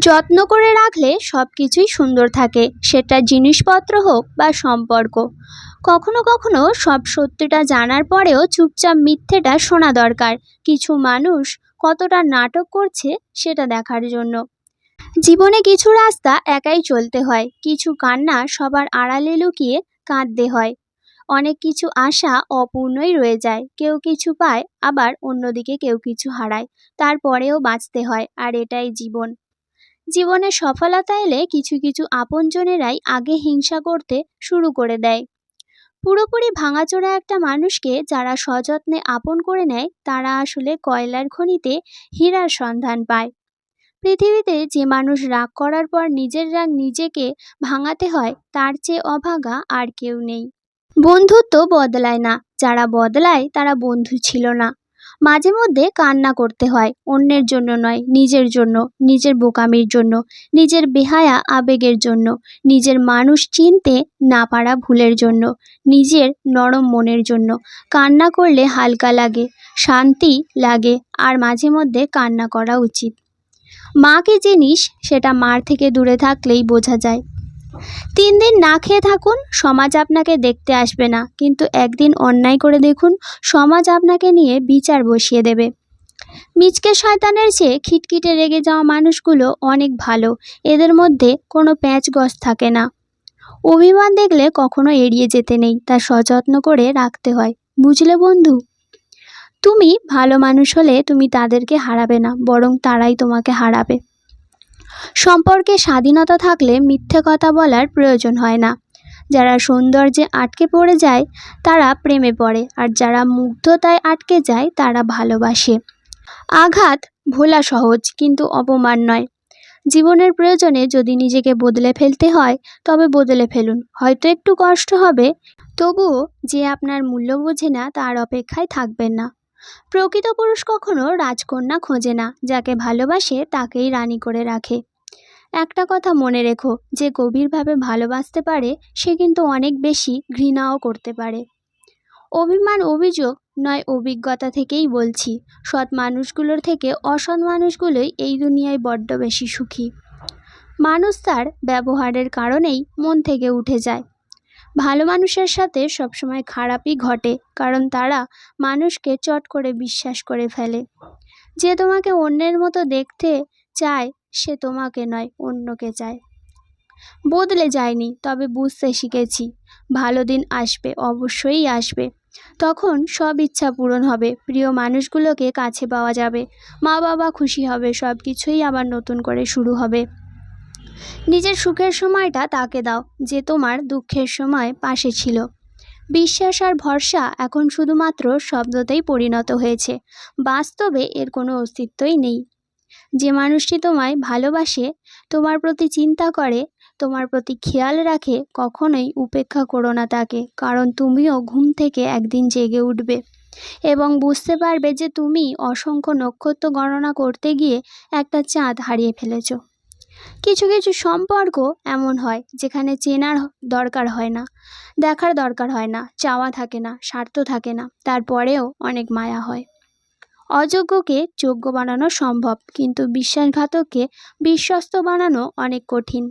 যত্ন করে রাখলে সব কিছুই সুন্দর থাকে। সেটা জিনিসপত্র হোক বা সম্পর্ক। কখনো কখনো সব সত্যিটা জানার পরেও চুপচাপ মিথ্যেটা শোনা দরকার। কিছু মানুষ কতটা নাটক করছে সেটা দেখার জন্য। জীবনে কিছু রাস্তা একাই চলতে হয়। কিছু কান্না সবার আড়ালে লুকিয়ে কাঁদতে হয়। অনেক কিছু আশা অপূর্ণই রয়ে যায়। কেউ কিছু পায়, আবার অন্যদিকে কেউ কিছু হারায়। তারপরেও বাঁচতে হয়, আর এটাই জীবন। জীবনে সফলতা এলে কিছু কিছু আপনজনেরাই আগে হিংসা করতে শুরু করে দেয়। পুরোপুরি ভাঙাচোরা একটা মানুষকে যারা সযত্নে আপন করে নেয়, তারা আসলে কয়লার খনিতে হীরার সন্ধান পায়। পৃথিবীতে যে মানুষ রাগ করার পর নিজের রাগ নিজেকে ভাঙাতে হয়, তার চেয়ে অভাগা আর কেউ নেই। বন্ধুত্ব বদলায় না, যারা বদলায় তারা বন্ধু ছিল না। মাঝে মধ্যে কান্না করতে হয়। অন্যের জন্য নয়, নিজের জন্য, নিজের বোকামির জন্য, নিজের বেহায়া আবেগের জন্য, নিজের মানুষ চিনতে না পারা ভুলের জন্য, নিজের নরম মনের জন্য। কান্না করলে হালকা লাগে, শান্তি লাগে, আর মাঝে মধ্যে কান্না করা উচিত। মা কি জিনিস, সেটা মার থেকে দূরে থাকলেই বোঝা যায়। তিন দিন না খেয়ে থাকুন, সমাজ আপনাকে দেখতে আসবে না। কিন্তু একদিন অন্যায় করে দেখুন, সমাজ আপনাকে নিয়ে বিচার বসিয়ে দেবে। মিচকে শয়তানের চেয়ে খিটখিটে রেগে যাওয়া মানুষগুলো অনেক ভালো, এদের মধ্যে কোনো প্যাঁচ গস থাকে না। অভিমান দেখলে কখনো এড়িয়ে যেতে নেই, তা সযত্ন করে রাখতে হয়। বুঝলে বন্ধু? তুমি ভালো মানুষ হলে তুমি তাদেরকে হারাবে না, বরং তারাই তোমাকে হারাবে। সম্পর্কে স্বাধীনতা থাকলে মিথ্যে কথা বলার প্রয়োজন হয় না। যারা সৌন্দর্যে আটকে পড়ে যায়, তারা প্রেমে পড়ে, আর যারা মুগ্ধতায় আটকে যায়, তারা ভালোবাসে। আঘাত ভোলা সহজ, কিন্তু অপমান নয়। জীবনের প্রয়োজনে যদি নিজেকে বদলে ফেলতে হয়, তবে বদলে ফেলুন। হয়তো একটু কষ্ট হবে, তবুও যে আপনার মূল্য বোঝে না, তার অপেক্ষায় থাকবেন না। প্রকৃত পুরুষ কখনো রাজকন্যা খোঁজে না, যাকে ভালোবাসে, তাকেই রানী করে রাখে। একটা কথা মনে রেখো, যে গভীরভাবে ভালোবাসতে পারে, সে কিন্তু অনেক বেশি ঘৃণাও করতে পারে। অভিমান অভিযোগ নয় অভিজ্ঞতা থেকেই বলছি, সৎ মানুষগুলোর থেকে অসৎ মানুষগুলোই এই দুনিয়ায় বড্ড বেশি সুখী। মানুষ তার ব্যবহারের কারণেই মন থেকে উঠে যায়। ভালো মানুষের সাথে সবসময় খারাপই ঘটে, কারণ তারা মানুষকে চট করে বিশ্বাস করে ফেলে। যে তোমাকে অন্যের মতো দেখতে চায় সে তোমাকে নয়, অন্যকে চায়। বদলে যায়নি, তবে বুঝতে শিখেছি। ভালো দিন আসবে, অবশ্যই আসবে। তখন সব ইচ্ছা পূরণ হবে। প্রিয় মানুষগুলোকে কাছে পাওয়া যাবে। মা বাবা খুশি হবে সব কিছুই আবার নতুন করে শুরু হবে। নিজের সুখের সময়টা তাকে দাও, যে তোমার দুঃখের সময় পাশে ছিল। বিশ্বাস আর ভরসা এখন শুধুমাত্র শব্দতেই পরিণত হয়েছে। বাস্তবে এর কোনো অস্তিত্বই নেই। যে মানুষটি তোমায় ভালোবাসে, তোমার প্রতি চিন্তা করে, তোমার প্রতি খেয়াল রাখে, কখনোই উপেক্ষা করো না তাকে, কারণ তুমিও ঘুম থেকে একদিন জেগে উঠবে। এবং বুঝতে পারবে যে তুমি অসংখ্য নক্ষত্র গণনা করতে গিয়ে একটা চাঁদ হারিয়ে ফেলেছ। কিছু কিছু সম্পর্ক এমন হয়, যেখানে চেনার দরকার হয় না, দেখার দরকার হয় না, চাওয়া থাকে না, স্বার্থ থাকে না, তারপরেও অনেক মায়া হয়। অযোগ্যকে যোগ্য বানানো সম্ভব, কিন্তু বিশ্বাসঘাতককে বিশ্বস্ত বানানো অনেক কঠিন।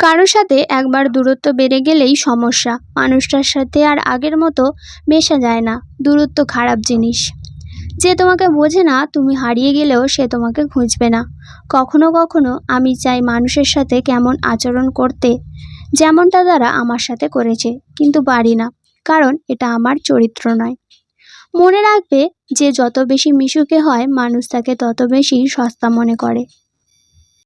কারও সাথে একবার দূরত্ব বেড়ে গেলেই সমস্যা, মানুষটার সাথে আর আগের মতো মেশা যায় না, দূরত্ব খারাপ জিনিস। যে তোমাকে বোঝে না, তুমি হারিয়ে গেলেও সে তোমাকে খুঁজবে না। কখনো কখনো আমি চাই মানুষের সাথে কেমন আচরণ করতে, যেমনটা তারা আমার সাথে করেছে, কিন্তু পারি না, কারণ এটা আমার চরিত্র নয়। মনে রাখবে যে যত বেশি মিশুকে হয় মানুষ তাকে তত বেশি সস্তা মনে করে।